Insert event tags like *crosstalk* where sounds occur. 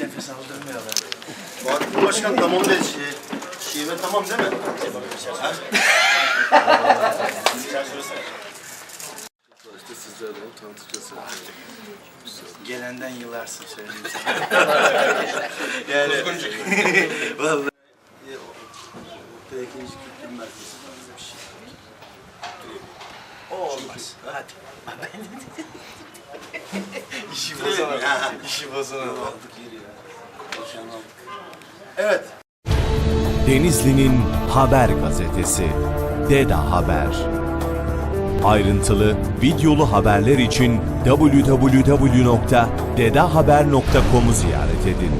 Nefes aldırmıyorlar. Fatih Başkan tamam dedi. Şey, şive tamam değil mi? İşte sizlerle onu tanıtacağız. Gelenden yılarsın söyleyeyim yani, *laughs* Vallahi. Ortaya ikinci kültür merkezi tarzı bir şey. O olmaz. Hadi. İşi bozana. İşi bozana. Aldık yeri. Evet. Denizli'nin haber gazetesi Deda Haber. Ayrıntılı videolu haberler için www.dedahaber.com'u ziyaret edin.